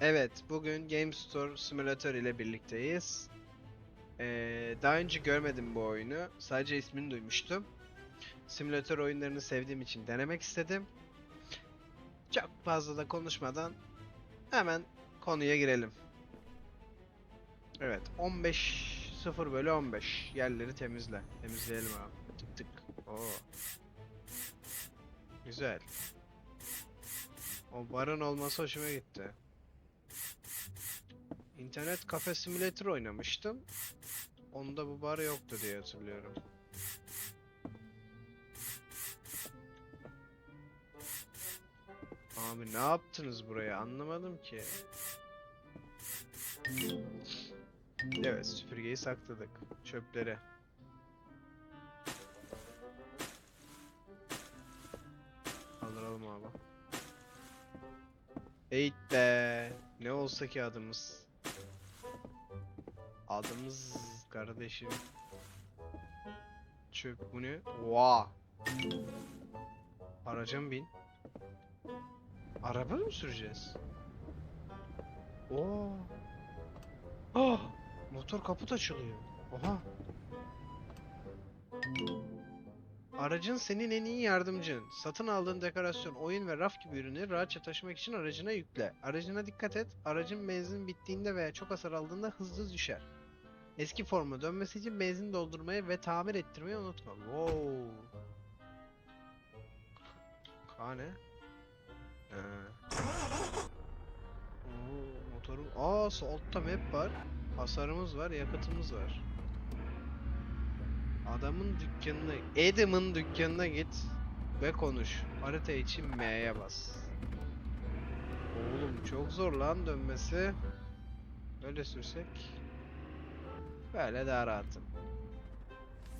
Evet, bugün Game Store Simulator ile birlikteyiz. Ee, daha önce görmedim bu oyunu. Sadece ismini duymuştum. Simülatör oyunlarını sevdiğim için denemek istedim. Çok fazla da konuşmadan hemen konuya girelim. Evet, 15 0 bölü 15 yerleri temizle. Temizleyelim abi. Tık tık. Oo. Güzel. O barın olması hoşuma gitti. İnternet kafe simülatör oynamıştım. Onda bu bar yoktu diye hatırlıyorum. Abi ne yaptınız buraya anlamadım ki. Evet süpürgeyi sakladık. Çöpleri. Kaldıralım abi. Eğit be. Ne olsa ki adımız. Adımız kardeşim. Çöp bu ne? Oha. Araca mı bin? Araba mı süreceğiz? Oo. Ah! Motor kaput açılıyor. Oha. Aracın senin en iyi yardımcın. Satın aldığın dekorasyon, oyun ve raf gibi ürünleri rahatça taşımak için aracına yükle. Aracına dikkat et. Aracın benzin bittiğinde veya çok hasar aldığında hızlı düşer. Eski forma dönmesi için benzin doldurmayı ve tamir ettirmeyi unutma. Wow. Ka ne? Ee. Oo, motorun... Aa altta map var. Hasarımız var, yakıtımız var. Adamın dükkanına, Adam'ın dükkanına git ve konuş. Harita için M'ye bas. Oğlum çok zor lan dönmesi. Böyle sürsek. Böyle daha rahatım.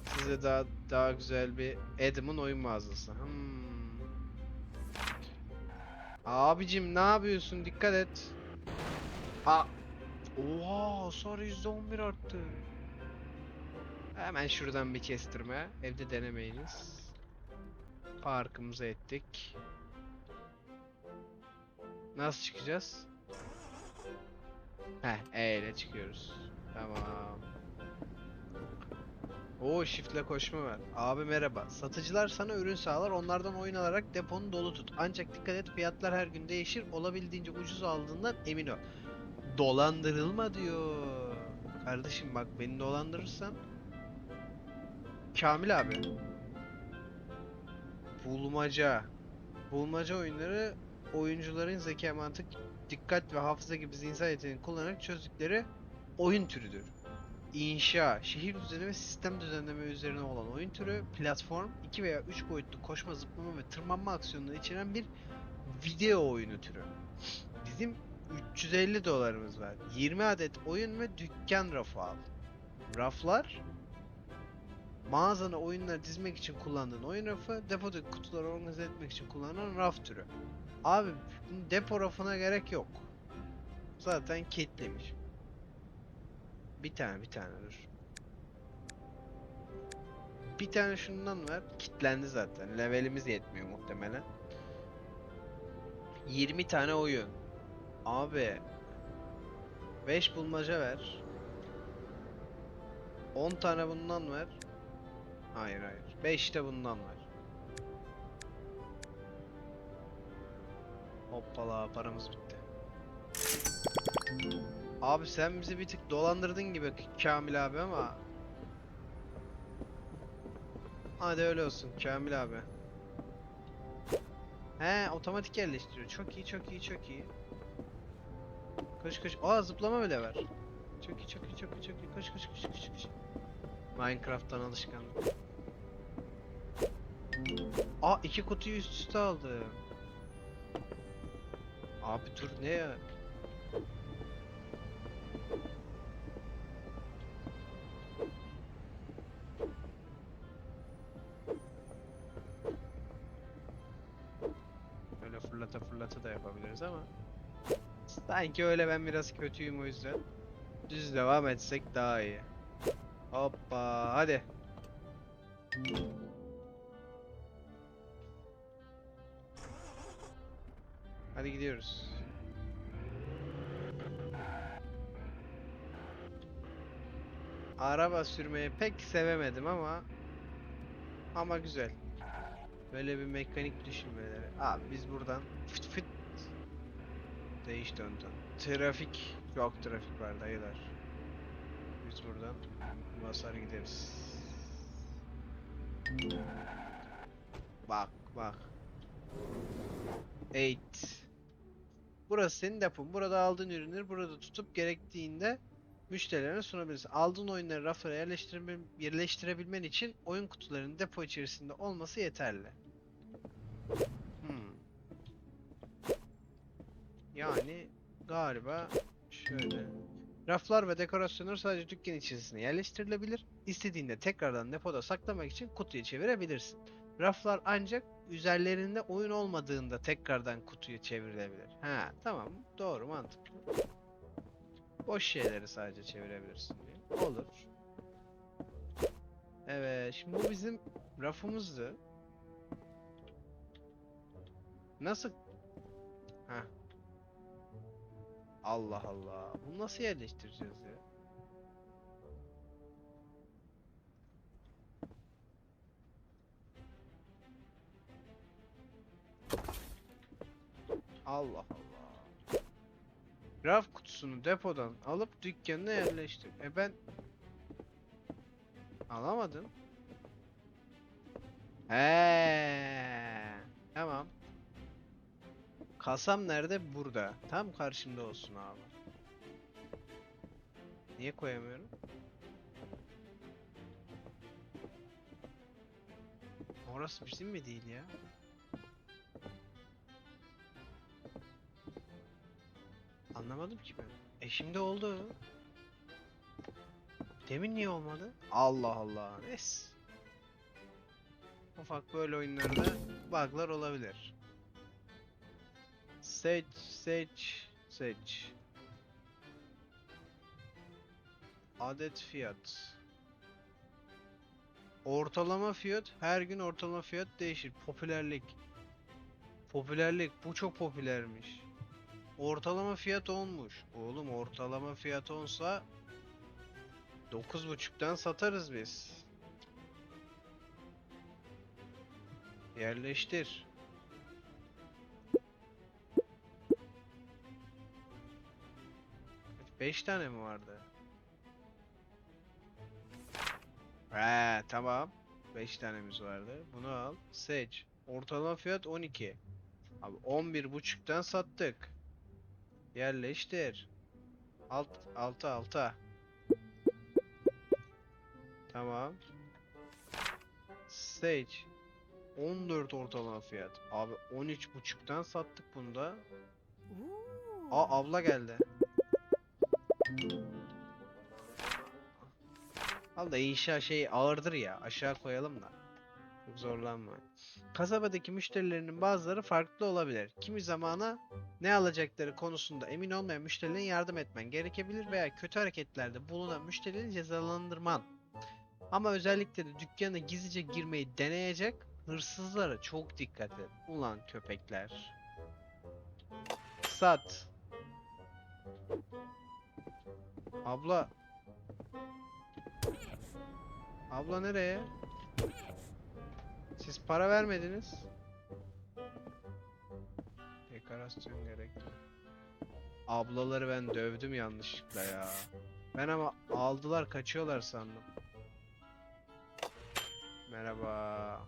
Size daha daha güzel bir Adam'ın oyun mağazası. Hmm. Abicim ne yapıyorsun? Dikkat et. Aa. Oha, hasar %11 arttı. Hemen şuradan bir kestirme. Evde denemeyiniz. Parkımızı ettik. Nasıl çıkacağız? Heh, E ile çıkıyoruz. Tamam. Oo shiftle koşma var. Abi merhaba. Satıcılar sana ürün sağlar. Onlardan oyun alarak deponu dolu tut. Ancak dikkat et fiyatlar her gün değişir. Olabildiğince ucuz aldığından emin ol. Dolandırılma diyor. Kardeşim bak beni dolandırırsan Kamil abi. Bulmaca. Bulmaca oyunları oyuncuların zeka, mantık, dikkat ve hafıza gibi zihinsel yeteneğini kullanarak çözdükleri oyun türüdür. İnşa, şehir düzeni ve sistem düzenleme üzerine olan oyun türü, platform, 2 veya 3 boyutlu koşma, zıplama ve tırmanma aksiyonları içeren bir video oyunu türü. Bizim 350 dolarımız var. 20 adet oyun ve dükkan rafı al. Raflar mağazana oyunları dizmek için kullandığın oyun rafı, depodaki kutuları organize etmek için kullanılan raf türü. Abi depo rafına gerek yok. Zaten kilitlemiş. Bir tane bir tane dur. Bir tane şundan ver. Kitlendi zaten. Levelimiz yetmiyor muhtemelen. 20 tane oyun. Abi 5 bulmaca ver. 10 tane bundan ver. Hayır hayır. 5 de bundan ver. Hoppala paramız bitti. Abi sen bizi bir tık dolandırdın gibi Kamil abi ama Hadi öyle olsun Kamil abi. He otomatik yerleştiriyor. Çok iyi çok iyi çok iyi. Koş koş. Aa zıplama bile var. Çok iyi çok iyi çok iyi çok iyi. Koş koş koş koş koş. Minecraft'tan alışkanlık. Aa iki kutuyu üst üste aldım. Abi dur ne ya? Sanki öyle ben biraz kötüyüm o yüzden. Düz devam etsek daha iyi. Hoppa hadi. Hadi gidiyoruz. Araba sürmeyi pek sevemedim ama ama güzel. Böyle bir mekanik düşünmeleri. Abi biz buradan fıt fıt değiş dön dön. Trafik çok trafik var dayılar. Biz buradan basar gideriz. Bak bak. Eight. Burası senin depon. Burada aldığın ürünleri burada tutup gerektiğinde müşterilerine sunabilirsin. Aldığın oyunları raflara yerleştirme, yerleştirebilmen için oyun kutularının depo içerisinde olması yeterli. Hmm. Yani galiba şöyle. Raflar ve dekorasyonlar sadece dükkan içerisine yerleştirilebilir. İstediğinde tekrardan depoda saklamak için kutuya çevirebilirsin. Raflar ancak üzerlerinde oyun olmadığında tekrardan kutuya çevrilebilir. Ha, tamam. Doğru, mantıklı. Boş şeyleri sadece çevirebilirsin diyor. Olur. Evet, şimdi bu bizim rafımızdı. Nasıl? Ha. Allah Allah. Bunu nasıl yerleştireceğiz ya? Allah Allah. Raf kutusunu depodan alıp dükkanına yerleştir. E ben alamadım. He, tamam. Kasam nerede? Burada. Tam karşımda olsun abi. Niye koyamıyorum? Orası bizim mi değil ya? Anlamadım ki ben. E şimdi oldu. Demin niye olmadı? Allah Allah. Neyse. Ufak böyle oyunlarda bug'lar olabilir. Seç, seç, seç. Adet fiyat. Ortalama fiyat, her gün ortalama fiyat değişir. Popülerlik. Popülerlik, bu çok popülermiş. Ortalama fiyat 10'muş. Oğlum ortalama fiyat 10'sa 9.5'tan satarız biz. Yerleştir. Beş tane mi vardı? He tamam. 5 tanemiz vardı. Bunu al. Seç. Ortalama fiyat 12. Abi 11.5'tan sattık. Yerleştir. Alt alta alta. Tamam. Stage. 14 ortalama fiyat. Abi 13.5'tan sattık bunda. Aa abla geldi. Al da inşa şey ağırdır ya. Aşağı koyalım da. Çok zorlanma. Kasabadaki müşterilerinin bazıları farklı olabilir. Kimi zamana ne alacakları konusunda emin olmayan müşterilerine yardım etmen gerekebilir veya kötü hareketlerde bulunan müşterileri cezalandırman. Ama özellikle de dükkana gizlice girmeyi deneyecek hırsızlara çok dikkat et. Ulan köpekler. Sat. Abla. Abla nereye? Siz para vermediniz. Dekorasyon gerekli. Ablaları ben dövdüm yanlışlıkla ya. Ben ama aldılar kaçıyorlar sandım. Merhaba.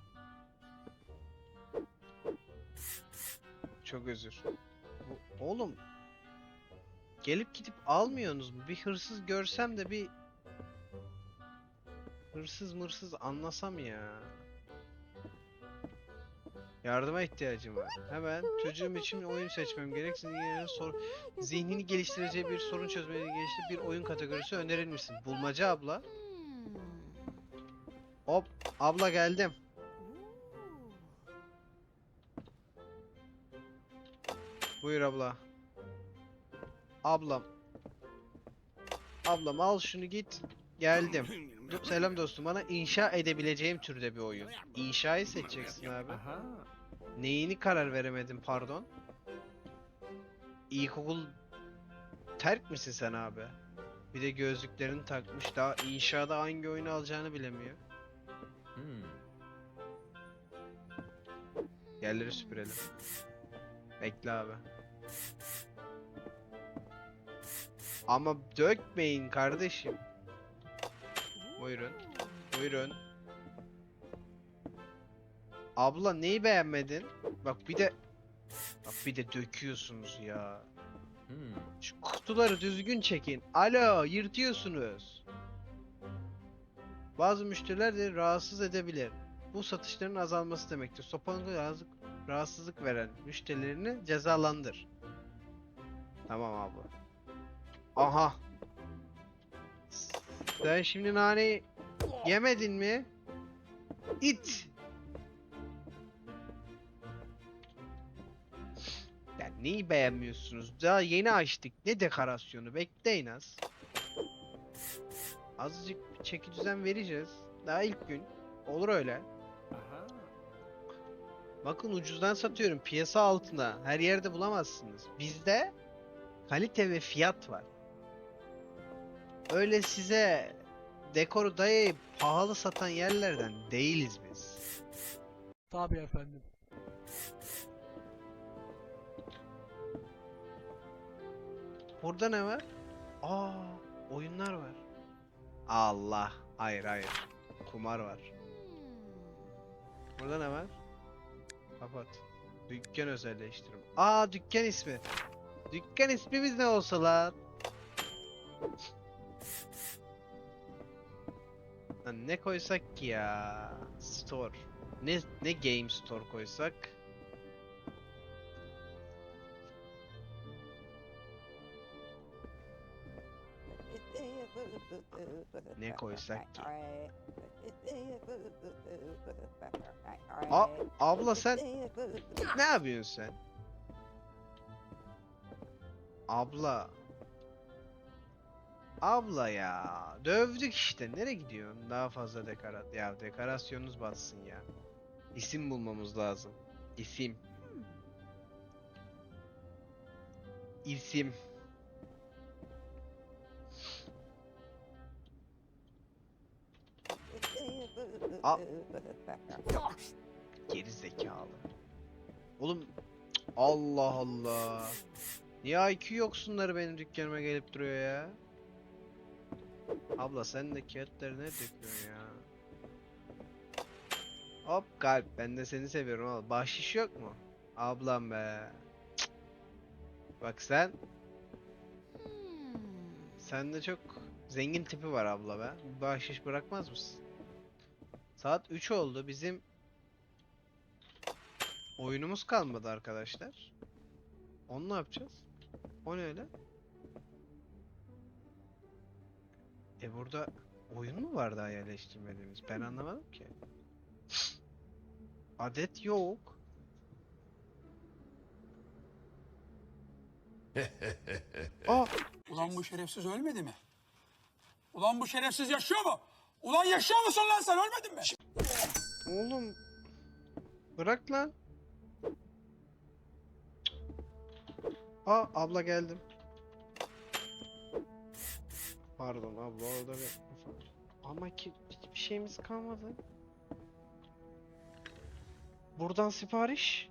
Çok özür. Oğlum. Gelip gidip almıyorsunuz mu? Bir hırsız görsem de bir hırsız mırsız anlasam ya. Yardıma ihtiyacım var. Hemen çocuğum için oyun seçmem gerek. Sor zihnini geliştireceği bir sorun çözmeye gelişti bir oyun kategorisi önerir misin? Bulmaca abla. Hop abla geldim. Buyur abla. Ablam. Ablam al şunu git. Geldim. Do- Selam dostum bana inşa edebileceğim türde bir oyun. İnşayı seçeceksin abi. Aha. Neyini karar veremedim pardon? İlkokul terk misin sen abi? Bir de gözlüklerini takmış. Daha inşaada hangi oyunu alacağını bilemiyor. Hmm. Yerleri süpürelim. Bekle abi. Ama dökmeyin kardeşim. Buyurun. Buyurun. Abla neyi beğenmedin? Bak bir de Bak bir de döküyorsunuz ya. Hmm. Şu kutuları düzgün çekin. Alo, yırtıyorsunuz. Bazı müşteriler de rahatsız edebilir. Bu satışların azalması demektir. Sopanın rahatsızlık, rahatsızlık veren müşterilerini cezalandır. Tamam abla. Aha. Sen şimdi naneyi yemedin mi? İt. Ya neyi beğenmiyorsunuz? Daha yeni açtık. Ne dekorasyonu? Bekleyin az. Azıcık çeki düzen vereceğiz. Daha ilk gün. Olur öyle. Aha. Bakın ucuzdan satıyorum. Piyasa altına. Her yerde bulamazsınız. Bizde kalite ve fiyat var. Öyle size dekoru dayayıp pahalı satan yerlerden değiliz biz. Tabii efendim. Burada ne var? Aa, oyunlar var. Allah. Hayır hayır. Kumar var. Burada ne var? Kapat. Dükkan özelleştirim. Aa dükkan ismi. Dükkan ismimiz ne olsa lan? Ne koysak ki ya? Store. Ne ne game store koysak? Ne koysak ki? A abla sen ne yapıyorsun sen? Abla. Abla ya. Dövdük işte. Nereye gidiyorsun? Daha fazla dekorat. Ya dekorasyonunuz batsın ya. İsim bulmamız lazım. İsim. İsim. A- Geri zekalı. Oğlum Allah Allah. Niye IQ yoksunları benim dükkanıma gelip duruyor ya? Abla sen de kağıtları ne döküyorsun ya? Hop kalp ben de seni seviyorum oğlum. Bahşiş yok mu? Ablam be. Bak sen Sende çok zengin tipi var abla be. Bahşiş bırakmaz mısın? Saat 3 oldu. Bizim oyunumuz kalmadı arkadaşlar. Onu ne yapacağız? O ne öyle? E burada oyun mu var daha yerleştirmediğimiz? Ben anlamadım ki. Adet yok. Aa, Ulan bu şerefsiz ölmedi mi? Ulan bu şerefsiz yaşıyor mu? Ulan yaşıyor musun lan sen ölmedin mi? oğlum. Bırak lan. Aa abla geldim. Pardon abla orada bir Ama ki hiçbir şeyimiz kalmadı. Buradan sipariş.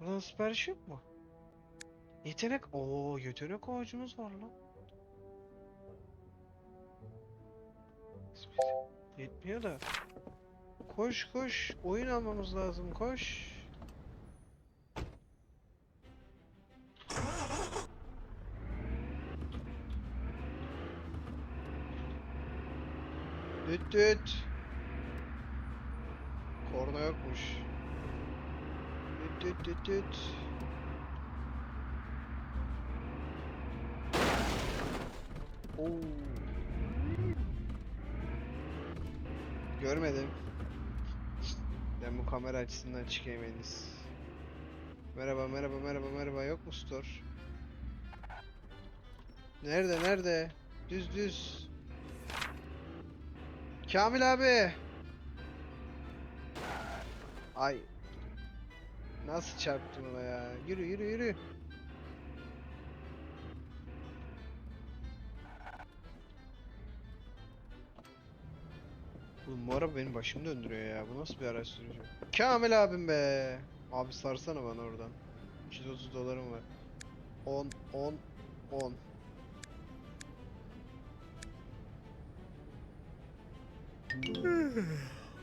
Buradan sipariş yok mu? Yetenek. Oo yetenek ağacımız var lan. Yetmiyor da. Koş koş. Oyun almamız lazım. Koş. Düt düt. Korna yokmuş. Düt düt düt düt. Oo. Görmedim. Ben bu kamera açısından çıkayım en iyisi. Merhaba merhaba merhaba merhaba yok mu store? Nerede nerede? Düz düz. Kamil abi. Ay. Nasıl çarptım ona ya? Yürü yürü yürü. Oğlum bu araba benim başımı döndürüyor ya. Bu nasıl bir araç sürücü? Kamil abim be. Abi sarsana bana oradan. 330 dolarım var. 10 10 10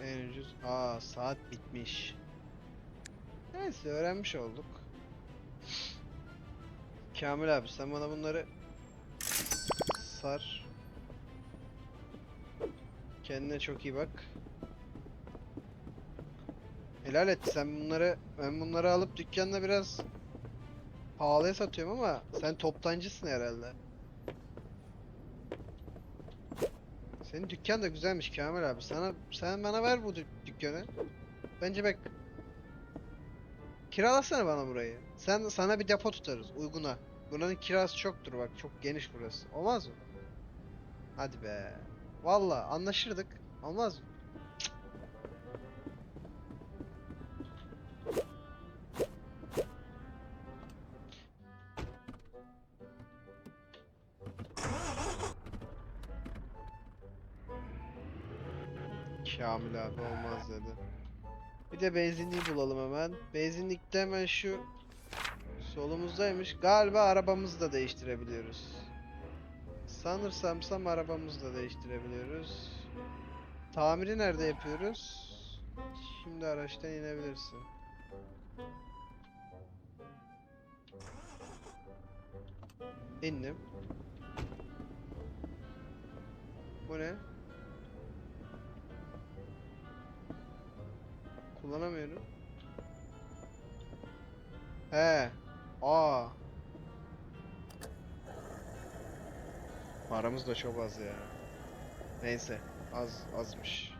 En ucuz. Aa saat bitmiş. Neyse öğrenmiş olduk. Kamil abi sen bana bunları sar. Kendine çok iyi bak. Helal et sen bunları ben bunları alıp dükkanda biraz pahalıya satıyorum ama sen toptancısın herhalde. Senin dükkan da güzelmiş Kamil abi. Sana sen bana ver bu dük- dükkanı. Bence bak. Kiralasana bana burayı. Sen sana bir depo tutarız uyguna. Buranın kirası çoktur bak. Çok geniş burası. Olmaz mı? Hadi be. Valla anlaşırdık. Olmaz mı? Kamil abi olmaz dedi. Bir de benzinliği bulalım hemen. Benzinlikte hemen şu solumuzdaymış. Galiba arabamızı da değiştirebiliyoruz. Sanırsam sam arabamızı da değiştirebiliyoruz. Tamiri nerede yapıyoruz? Şimdi araçtan inebilirsin. İndim. Bu ne? Kullanamıyorum. He. Aa. Paramız da çok az ya. Neyse. Az azmış.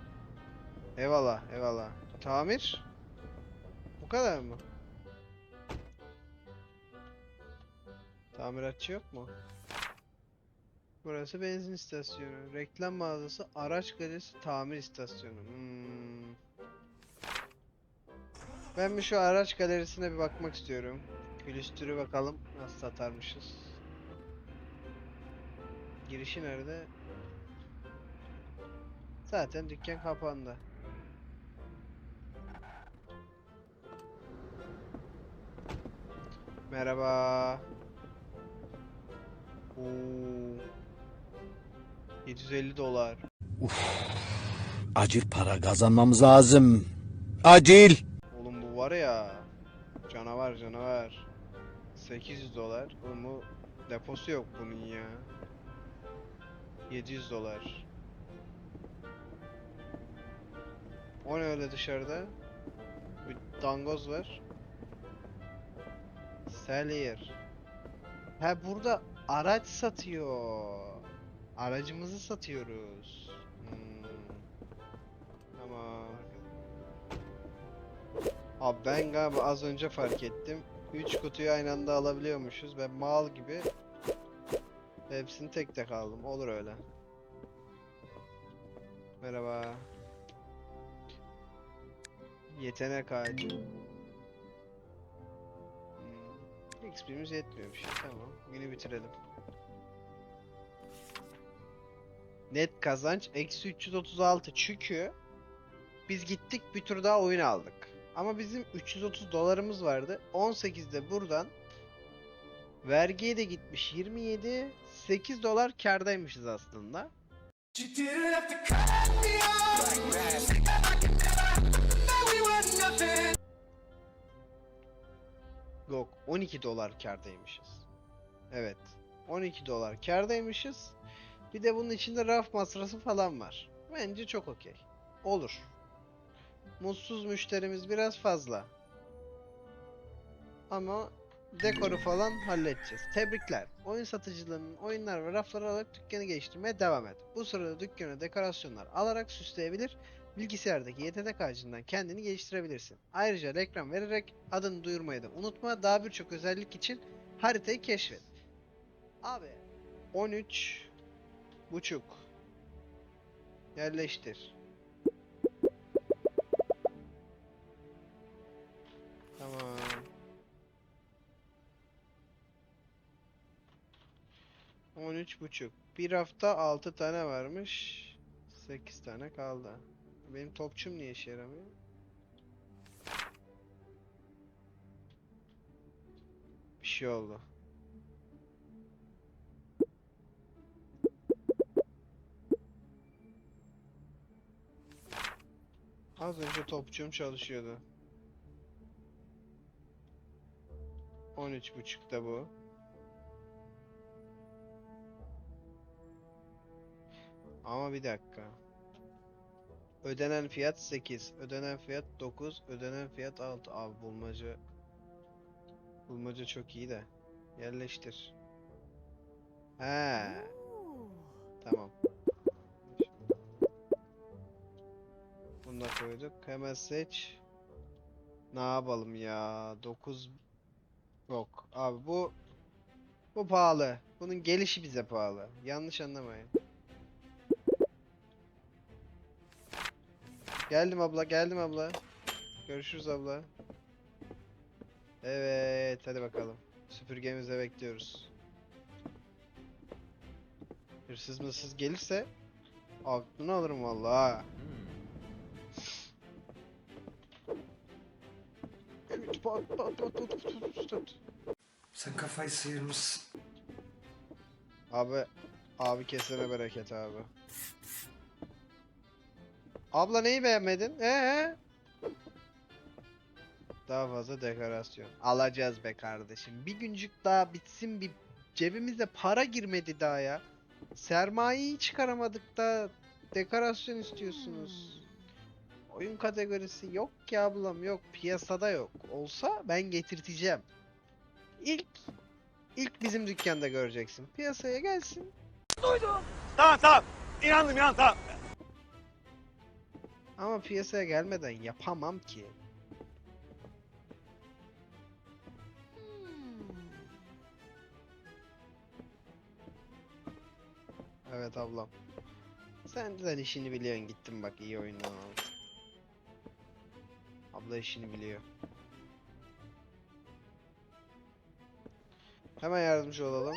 Eyvallah, eyvallah. Tamir? Bu kadar mı? Tamiratçı yok mu? Burası benzin istasyonu. Reklam mağazası, araç galerisi, tamir istasyonu. Hmm. Ben bir şu araç galerisine bir bakmak istiyorum. Külüstürü bakalım nasıl satarmışız. Girişi nerede? Zaten dükkan kapandı. Merhaba. Oo. 750 dolar. Acil para kazanmamız lazım. Acil. Var ya. Canavar canavar. 800 dolar. Bu deposu yok bunun ya. 700 dolar. O ne öyle dışarıda? Bir dangoz var. Sell here. Ha burada araç satıyor. Aracımızı satıyoruz. Hmm. Tamam. Abi ben galiba az önce fark ettim. 3 kutuyu aynı anda alabiliyormuşuz. Ben mal gibi hepsini tek tek aldım. Olur öyle. Merhaba. Yetenek ağacı. Hmm. XP'miz yetmiyormuş. Tamam. Günü bitirelim. Net kazanç eksi 336 çünkü biz gittik bir tur daha oyun aldık. Ama bizim 330 dolarımız vardı. 18'de buradan vergiye de gitmiş 27 8 dolar kardaymışız aslında. Yok 12 dolar kardaymışız. Evet 12 dolar kardaymışız. Bir de bunun içinde raf masrafı falan var. Bence çok okey. Olur. Mutsuz müşterimiz biraz fazla. Ama dekoru falan halledeceğiz. Tebrikler. Oyun satıcılarının oyunlar ve rafları alarak dükkanı geliştirmeye devam et. Bu sırada dükkana dekorasyonlar alarak süsleyebilir, bilgisayardaki yetenek ağacından kendini geliştirebilirsin. Ayrıca reklam vererek adını duyurmayı da unutma. Daha birçok özellik için haritayı keşfet. Abi 13 buçuk yerleştir. 13. Bir hafta 6 tane varmış. 8 tane kaldı. Benim topçum niye işe yaramıyor? Bir şey oldu. Az önce topçum çalışıyordu. 13.5'ta bu. Ama bir dakika. Ödenen fiyat 8, ödenen fiyat 9, ödenen fiyat 6. Abi bulmaca bulmaca çok iyi de. Yerleştir. He, tamam. Bunu da koyduk. Hemen seç. Ne yapalım ya? 9 Yok. Abi bu bu pahalı. Bunun gelişi bize pahalı. Yanlış anlamayın. Geldim abla, geldim abla. Görüşürüz abla. Evet, hadi bakalım. Süpürgemizde bekliyoruz. Hırsız mırsız gelirse aklını alırım vallahi. Sen kafayı sıyırmışsın. Abi, abi kesene bereket abi. Abla neyi beğenmedin? Ee? Daha fazla dekorasyon. Alacağız be kardeşim. Bir güncük daha bitsin bir cebimize para girmedi daha ya. Sermayeyi çıkaramadık da dekorasyon istiyorsunuz. Oyun kategorisi yok ki ablam yok. Piyasada yok. Olsa ben getirteceğim. İlk ilk bizim dükkanda göreceksin. Piyasaya gelsin. Tamam tamam. İnandım inan tamam. Ama piyasaya gelmeden yapamam ki. Evet ablam. Sen de işini biliyorsun gittin bak iyi oyundan aldın. Abla işini biliyor. Hemen yardımcı olalım.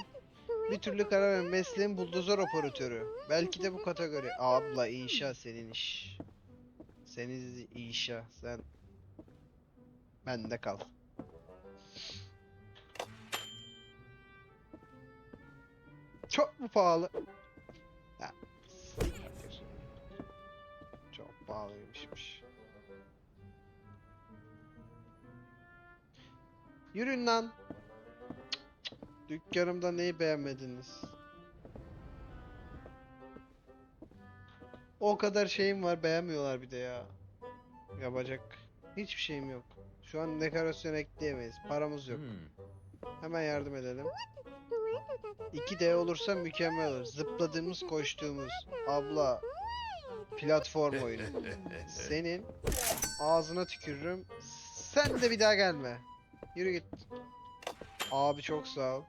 Bir türlü karar ver. Mesleğin buldozer operatörü. Belki de bu kategori. Abla inşa senin iş. Senin inşa. Sen bende kal. Çok mu pahalı? Siktir. Çok pahalıymışmış. Yürüyün lan. Dükkanımda neyi beğenmediniz? O kadar şeyim var beğenmiyorlar bir de ya. Yapacak hiçbir şeyim yok. Şu an dekorasyon ekleyemeyiz. Paramız yok. Hemen yardım edelim. 2D olursa mükemmel olur. Zıpladığımız, koştuğumuz. Abla. Platform oyunu. Senin ağzına tükürürüm. Sen de bir daha gelme. Yürü git. Abi çok sağ ol.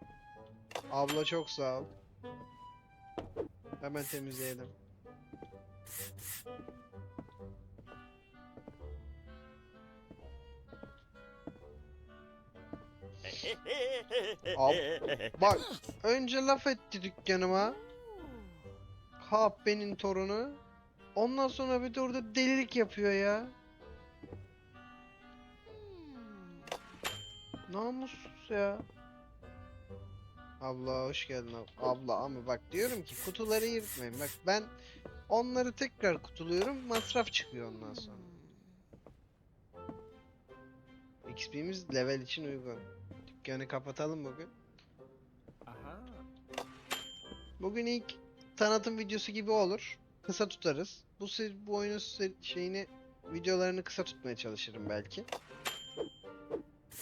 Abla çok sağ ol. Hemen temizleyelim. Ab- Bak önce laf etti dükkanıma. Kahpenin torunu. Ondan sonra bir de orada delilik yapıyor ya. Namussuz ya. Abla hoş geldin ab- abla ama bak diyorum ki kutuları yırtmayın. Bak ben onları tekrar kutuluyorum masraf çıkıyor ondan sonra. XP'miz level için uygun. Dükkanı kapatalım bugün. Bugün ilk tanıtım videosu gibi olur. Kısa tutarız. Bu bu oyunun şeyini videolarını kısa tutmaya çalışırım belki.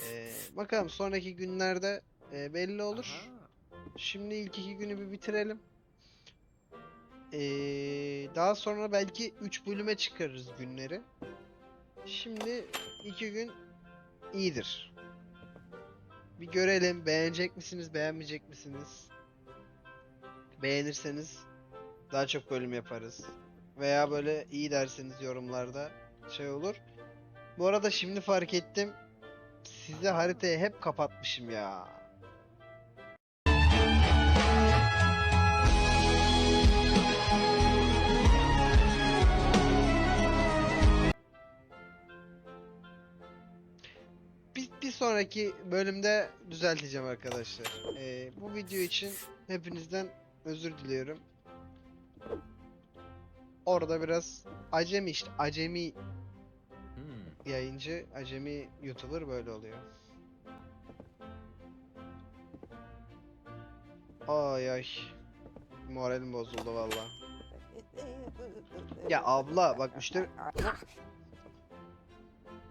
Ee, bakalım sonraki günlerde e, belli olur. Şimdi ilk iki günü bir bitirelim. Ee, daha sonra belki 3 bölüme çıkarırız günleri. Şimdi iki gün iyidir. Bir görelim beğenecek misiniz, beğenmeyecek misiniz? Beğenirseniz daha çok bölüm yaparız. Veya böyle iyi derseniz yorumlarda şey olur. Bu arada şimdi fark ettim. Size haritayı hep kapatmışım ya. Sonraki bölümde düzelteceğim arkadaşlar. Ee, bu video için hepinizden özür diliyorum. Orada biraz acemi işte acemi yayıncı, acemi YouTuber böyle oluyor. Ay ay. Moralim bozuldu valla. Ya abla bak müşteri...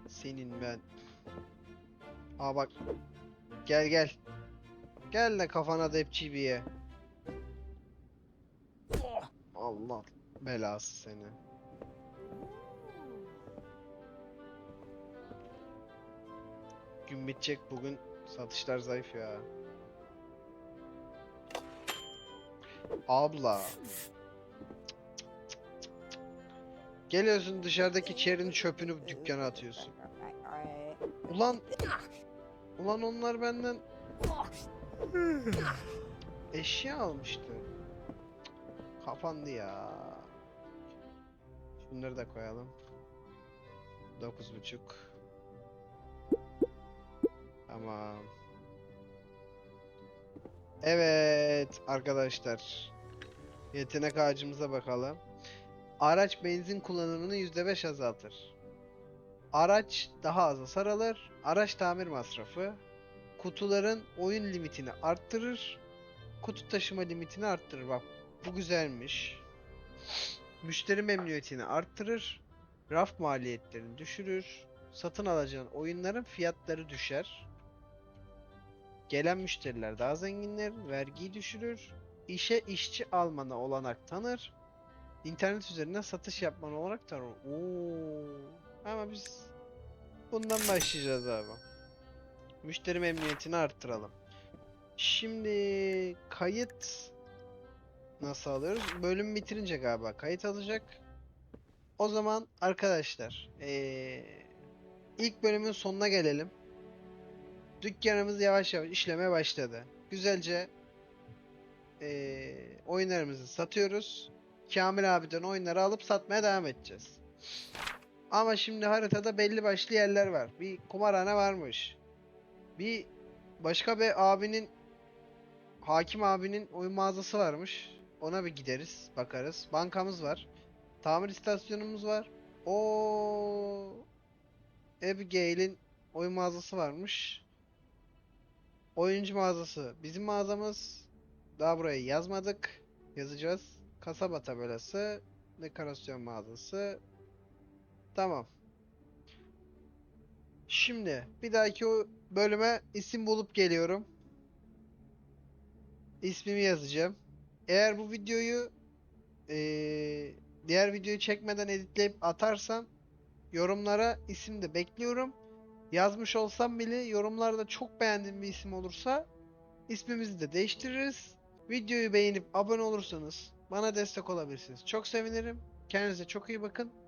Senin ben. Aa bak. Gel gel. Gel de kafana depçi bir ye. Allah belası seni. Gün bitecek bugün. Satışlar zayıf ya. Abla. Geliyorsun dışarıdaki çerin çöpünü dükkana atıyorsun. Ulan Ulan onlar benden eşya almıştı. Kapandı ya. Şunları da koyalım. Dokuz buçuk. Tamam. Evet arkadaşlar. Yetenek ağacımıza bakalım. Araç benzin kullanımını %5 azaltır. Araç daha az hasar alır. Araç tamir masrafı. Kutuların oyun limitini arttırır. Kutu taşıma limitini arttırır. Bak bu güzelmiş. Müşteri memnuniyetini arttırır. Raf maliyetlerini düşürür. Satın alacağın oyunların fiyatları düşer. Gelen müşteriler daha zenginler. Vergiyi düşürür. İşe işçi almana olanak tanır. İnternet üzerinden satış yapman olarak tanır. Oo. Ama biz bundan başlayacağız abi. Müşteri memnuniyetini arttıralım. Şimdi kayıt nasıl alıyoruz? Bölüm bitirince galiba kayıt alacak. O zaman arkadaşlar eee, ilk bölümün sonuna gelelim. Dükkanımız yavaş yavaş işlemeye başladı. Güzelce eee, oyunlarımızı satıyoruz. Kamil abiden oyunları alıp satmaya devam edeceğiz. Ama şimdi haritada belli başlı yerler var. Bir kumarhane varmış. Bir başka bir abinin hakim abinin oyun mağazası varmış. Ona bir gideriz, bakarız. Bankamız var. Tamir istasyonumuz var. O Abigail'in oyun mağazası varmış. Oyuncu mağazası bizim mağazamız. Daha burayı yazmadık. Yazacağız. Kasaba tabelası, dekorasyon mağazası. Tamam. Şimdi bir dahaki o bölüme isim bulup geliyorum. İsmimi yazacağım. Eğer bu videoyu eee, diğer videoyu çekmeden editleyip atarsam yorumlara isim de bekliyorum. Yazmış olsam bile yorumlarda çok beğendiğim bir isim olursa ismimizi de değiştiririz. Videoyu beğenip abone olursanız bana destek olabilirsiniz. Çok sevinirim. Kendinize çok iyi bakın.